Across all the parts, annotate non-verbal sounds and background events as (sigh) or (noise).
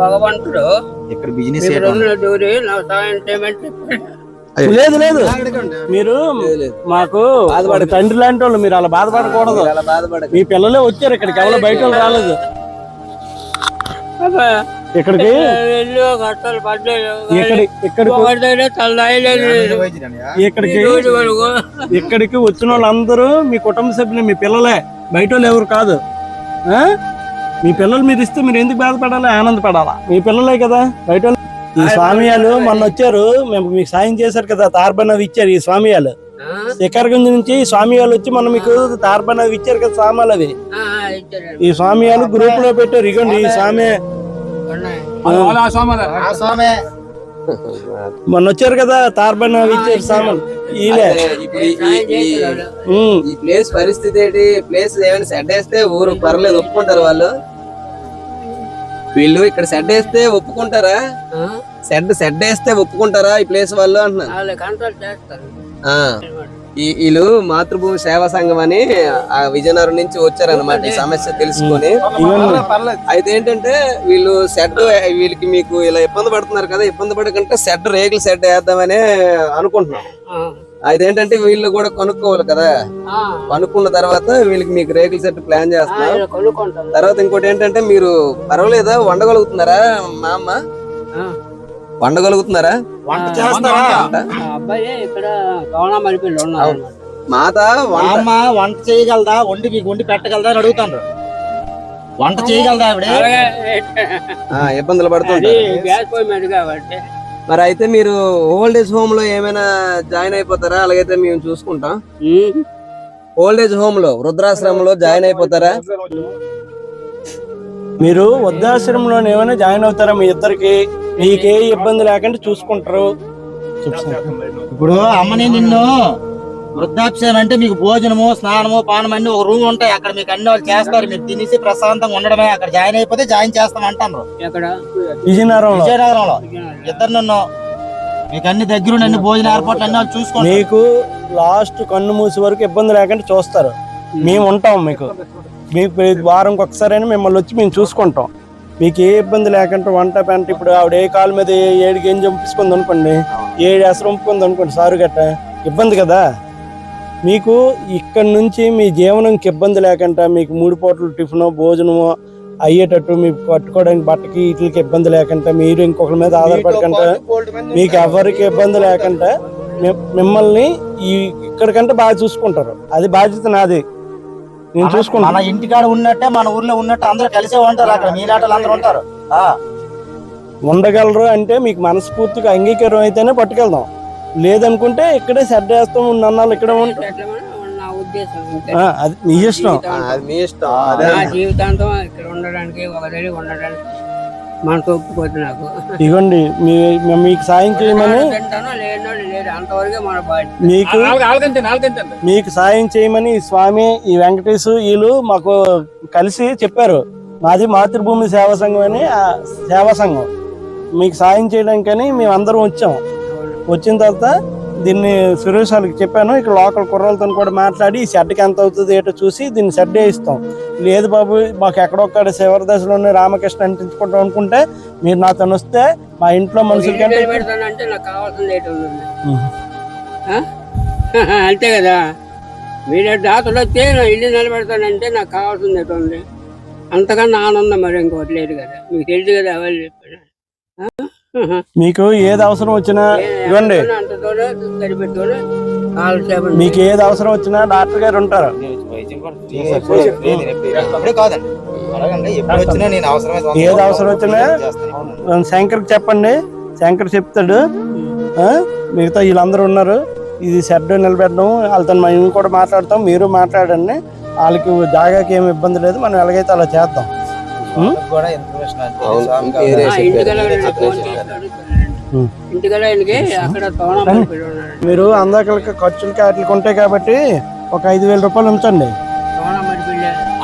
భగవంతుడు ఇక్కడ బిజినెస్ నా సాయం లేదు లేదు. మీరు మాకు తండ్రి లాంటి వాళ్ళు మీరు అలా బాధపడకూడదు. అలా మీ పిల్లలే వచ్చారు ఇక్కడికి ఎవరో బయట వాళ్ళు రాలేదు. ఇక్కడికి ఇక్కడికి ఇక్కడికి వచ్చిన వాళ్ళందరూ మీ కుటుంబ సభ్యులు మీ పిల్లలే. బయట వాళ్ళు ఎవరు కాదు. ఆ? మీ పిల్లలు మీరు ఇస్తే మీరు ఎందుకు బాధపడాలి? ఆనందపడాలా? మీ పిల్లలే కదా బయట ఈ స్వామియాలు మొన్న వచ్చారు మేము మీకు సాయం చేశారు కదా తార్బన్ అవి ఇచ్చారు ఈ స్వామియాలు? శిఖరగంజ్ నుంచి ఈ స్వామియాలు వచ్చి మొన్న మీకు తార్బన్ అవి ఇచ్చారు కదా స్వామియాలు అవి. ఈ స్వామియాలు గ్రూప్లో పెట్టారు ఇగోండి ఈ స్వామి ఉన్నాయి. ఆ. స్వామి. మొన్న వచ్చారు కదా తార్బన్ అవి ఇచ్చారు స్వాములు. ఈ ప్లేస్ పరిస్థితి ఏంటి? ప్లేస్ ఏమైనా సెట్ వేస్తే ఊరు పర్లేదు ఒప్పుకుంటారు వాళ్ళు. వీళ్ళు ఇక్కడ సెట్ వేస్తే ఒప్పుకుంటారా? సెడ్ సెడ్ వేస్తే ఒప్పుకుంటారా ఈ ప్లేస్ వాళ్ళు అంటున్నా వాళ్ళు కంట్రోల్ చేస్తారు. ఆ, ఈ వీళ్ళు మాతృభూమి సేవా సంఘం అని ఆ విజయనగరం నుంచి వచ్చారన్నమాట. ఈ సమస్య తెలుసుకొని. అయితే ఏంటంటే వీళ్ళు సెడ్ వీళ్ళకి మీకు ఇలా ఇబ్బంది పడుతున్నారు కదా ఇబ్బంది పడకంటే సెడ్ రేగులు సెడ్ వేద్దామని అనుకుంటున్నాం. ఏంటంటే వీళ్ళు కూడా కొనుక్కోవాలి కదా? ఆ. కొనుక్కున్న తర్వాత వీళ్ళకి మీకు రేకుల సెట్ ప్లాన్ చేస్తున్నారు కొనుక్కుంటారు తర్వాత ఇంకోటి ఏంటంటే మీరు పర్వాలేదా? వండగలుగుతున్నారా మా అమ్మ ఆ. వండగలుగుతున్నారా మాత వంట. అమ్మ వంట చేయగలదా? వండి మీకు వండి పెట్టగలదా అని అడుగుతాను వంట చేయగలదా ఆవిడ? అలాగే ఆ, ఇబ్బందులు అది మరి అయితే మీరు ఓల్డ్ ఏజ్ హోమ్లో ఏమైనా జాయిన్ అయిపోతారా? అలాగైతే మేము చూసుకుంటాం. ఓల్డ్ ఏజ్ హోమ్లో వృద్ధాశ్రమంలో జాయిన్ అయిపోతారా? మీరు వృద్ధాశ్రమంలో ఏమైనా జాయిన్ అవుతారా? మీ ఇద్దరికి మీకే ఇబ్బంది లేకుండా చూసుకుంటారు. ఇప్పుడు అమ్మని నిన్ను వృద్ధాప్యం అంటే మీకు భోజనము స్నానము పానం అన్ని ఒక రూమ్ ఉంటాయి. అక్కడ మీకు అన్ని వాళ్ళు చేస్తారు. మీరు తినేసి ప్రశాంతంగా ఉండడమే. అక్కడ జాయిన్ అయిపోతే జాయిన్ చేస్తాం అంటారు విజయనగరంలో. విజయనగరంలో. ఇద్దరు నన్ను మీకు అన్ని దగ్గరుండి అన్ని భోజన ఏర్పాట్లు అన్ని వాళ్ళు చూసుకోండి. మీకు లాస్ట్ కన్ను మూసి వరకు ఇబ్బంది లేకుండా చూస్తారు. మేము. ఉంటాం మీకు. మీకు ప్రతి వారంకి ఒకసారైనా మిమ్మల్ని వచ్చి మేము చూసుకుంటాం. మీకు ఏ ఇబ్బంది లేకుండా వంట పెంట ఇప్పుడు ఆవిడ ఏ కాలు మీద ఏ- ఏడికి ఏం చంపించుకుంది అనుకోండి ఏడు అసలు ఉంపుకుంది అనుకోండి సారు గట్ట ఇబ్బంది కదా? మీకు ఇక్కడ నుంచి మీ జీవనంకి ఇబ్బంది లేకుండా మీకు మూడు పూటలు టిఫిన్ భోజనము అయ్యేటట్టు మీకు కట్టుకోవడానికి బట్టకి వీటికి ఇబ్బంది లేకుండా మీరు ఇంకొకరి మీద ఆధారపడకుండా మీకు ఎవరికి ఇబ్బంది లేకుండా మిమ్మల్ని ఈ ఇక్కడికంటే బాగా చూసుకుంటారు. అది బాధ్యత నాది. నేను మన చూసుకుంటాను. ఇంటికాడ ఉన్నట్టే మన ఊర్లో ఉన్నట్టు అందరూ కలిసే ఉంటారు అక్కడ. మీలాటలు అందరూ ఉంటారు. ఆ, ఉండగలరు అంటే మీకు మనస్ఫూర్తిగా అంగీకారం అయితేనే పట్టుకెళ్దాం. లేదనుకుంటే ఇక్కడే సెట్ చేస్తాం నన్నాళ్ళు ఇక్కడే ఉంటాం. ఎట్లా నా ఉద్దేశం అంతే. ఆ, అది మీ ఇష్టం. అది మీ ఇష్టం. అదే. నా జీవితాంతం ఇక్కడ ఉండడానికి ఒక దగ్గర ఉండడానికి మనసు ఒప్పుకోదు నాకు. ఇవ్వండి మీ మేము మీకు సాయం చేయమని తింటానో లేనో లేదు అంతవరకే మన బాధ్యత. మీకు మీకు సాయం చేయమని ఈ స్వామి ఈ వెంకటేశ్ వీళ్ళు మాకు కలిసి చెప్పారు. మాది మాతృభూమి సేవా సంఘం అని ఆ సేవా సంఘం. మీకు సాయం చేయడానికని మేము అందరం వచ్చాం. వచ్చిన తర్వాత దీన్ని సురేష్ వాళ్ళకి చెప్పాను. ఇక్కడ లోకల్ కుర్రలతో కూడా మాట్లాడి ఈ షెడ్కి ఎంత అవుతుంది ఏంటో చూసి దీన్ని షెడ్ వేయిస్తాం లేదు బాబు మాకు ఎక్కడొక్కడ శివర దశలోనే రామకృష్ణ అంటించుకుంటాం అనుకుంటే మీరు నాతో వస్తే మా ఇంట్లో మనుషుల కంటే ఇల్లు పెడతానంటే నాకు కావాల్సింది ఏంటి ఉంది ఉహు. ఆ? (laughs) అంతే కదా? మీరు దాతలు వస్తే నా ఇల్లు నిలబెడతానంటే నాకు కావాల్సింది ఉంది. అంతకన్నా ఆనందం మరి ఇంకోటి లేదు కదా. మీకు తెలుసు కదా ఎవరు చెప్పారు? మీకు ఏది అవసరం వచ్చినా ఇవ్వండి. మీకు ఏది అవసరం వచ్చినా డాక్టర్ గారు ఉంటారు. ఏది అవసరం వచ్చినా. శంకర్కి చెప్పండి. శంకర్ చెప్తాడు. ఆ? మిగతా వీళ్ళందరూ ఉన్నారు. ఇది షెడ్ నిలబెట్టడం వాళ్ళతో మేము కూడా మాట్లాడతాం. మీరు మాట్లాడండి. వాళ్ళకి జాగాకి ఏమి ఇబ్బంది లేదు. మనం ఎలాగైతే అలా చేద్దాం. కూడా ఇన్ఫర్మేషన్ మీరు అందాకలకి ఖర్చులకి వాటికి ఉంటాయి కాబట్టి ఒక ఐదు వేల రూపాయలు ఉంచండి.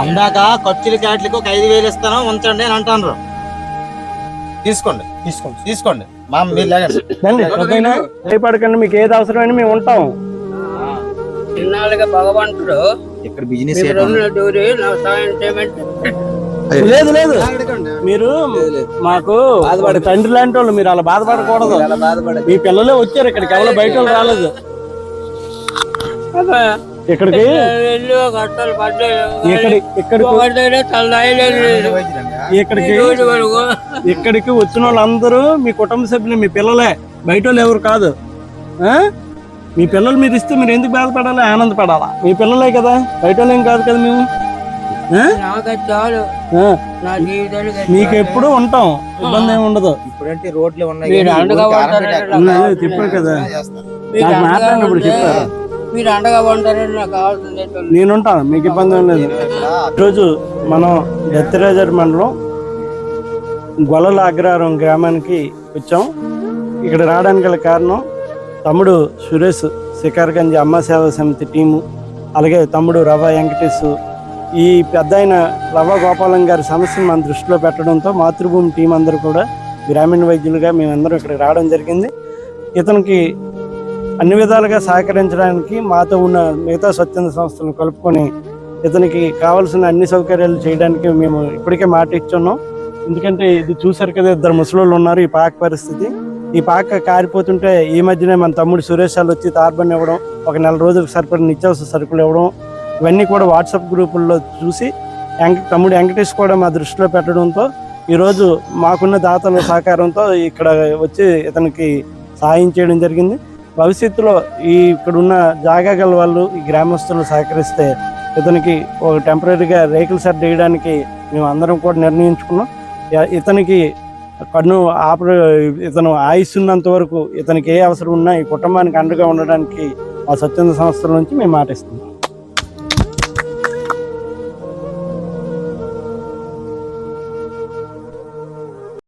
అందాక ఖర్చుల క్యాట్లకి ఒక ఐదు వేలు ఇస్తాను ఉంచండి అని అంటాను తీసుకోండి. తీసుకోండి. తీసుకోండి. మా మీరు భయపడకండి మీకు ఏది అవసరమైనా మేము ఉంటాం. ఇన్నాళ్ళుగా భగవంతుడు ఇక్కడ బిజినెస్ నా సాయం చెప్పాడు లేదు లేదు మీరు. మాకు తండ్రి లాంటి వాళ్ళు మీరు అలా బాధపడకూడదు. మీ పిల్లలే వచ్చారు ఇక్కడికి ఎవరో బయట వాళ్ళు రాలేదు. ఇక్కడికి ఇక్కడికి ఇక్కడికి వచ్చిన వాళ్ళందరూ మీ కుటుంబ సభ్యులు మీ పిల్లలే. బయట వాళ్ళు ఎవరు కాదు. ఆ? మీ పిల్లలు మీరు ఇస్తే మీరు ఎందుకు బాధపడాలి? ఆనందపడాలా? మీ పిల్లలే కదా. బయట వాళ్ళు ఏం కాదు కదా మేము. చాలు ఆ. నా జీవితానికి మీకు ఎప్పుడు ఉంటాం. ఇబ్బంది ఏమి ఉండదు. ఇప్పుడంటే రోడ్లు ఉన్నాయి మీరు అండగా ఉంటారని. చెప్పారు కదా. నాకు మాట్లాడినప్పుడు చెప్పారు. మీరు అండగా ఉంటారని నాకు కావాల్సింది నేనుంటాను మీకు ఇబ్బంది ఏం లేదు. ఈరోజు మనం ఎత్తిరాజర్ మండలం గొల్లల అగ్రహారం గ్రామానికి వచ్చాం. ఇక్కడ రావడానికి గల కారణం తమ్ముడు సురేష్ శిఖర్గంజ్ అమ్మ సేవ సమితి టీము అలాగే తమ్ముడు రవ వెంకటేష్ ఈ పెద్ద ఆయన రవ గోపాలం గారి సమస్యను మన దృష్టిలో పెట్టడంతో మాతృభూమి టీం అందరూ కూడా గ్రామీణ వైద్యులుగా మేమందరం ఇక్కడికి రావడం జరిగింది. ఇతనికి అన్ని విధాలుగా సహకరించడానికి మాతో ఉన్న మిగతా స్వచ్ఛంద సంస్థలను కలుపుకొని ఇతనికి కావాల్సిన అన్ని సౌకర్యాలు చేయడానికి మేము ఇప్పటికే మాట ఇచ్చున్నాం. ఎందుకంటే ఇది చూసారు కదా ఇద్దరు ముసలోళ్ళు ఉన్నారు ఈ పాక పరిస్థితి. ఈ పాక కారిపోతుంటే ఈ మధ్యనే మన తమ్ముడు సురేష్ వాళ్ళు వచ్చి తార్బన్ ఇవ్వడం ఒక నెల రోజులకు సరిపడిన నిత్యావసర సరుకులు ఇవ్వడం ఇవన్నీ కూడా వాట్సాప్ గ్రూపుల్లో చూసి తమ్ముడు వెంకటేష్ కూడా మా దృష్టిలో పెట్టడంతో ఈరోజు మాకున్న దాతల సహకారంతో ఇక్కడ వచ్చి ఇతనికి సహాయం చేయడం జరిగింది. భవిష్యత్తులో ఈ ఇక్కడ ఉన్న జాగా గల వాళ్ళు ఈ గ్రామస్తులు సహకరిస్తే ఇతనికి ఒక టెంపరీగా రేకుల షెడ్ వేయడానికి మేము అందరం కూడా నిర్ణయించుకున్నాం. ఇతనికి కన్ను ఆపర ఇతను ఆయుష్ ఉన్నంత వరకు ఇతనికి ఏ అవసరం ఉన్నా ఈ కుటుంబానికి అండగా ఉండడానికి మా స్వచ్ఛంద సంస్థల నుంచి మేము మాటిస్తున్నాం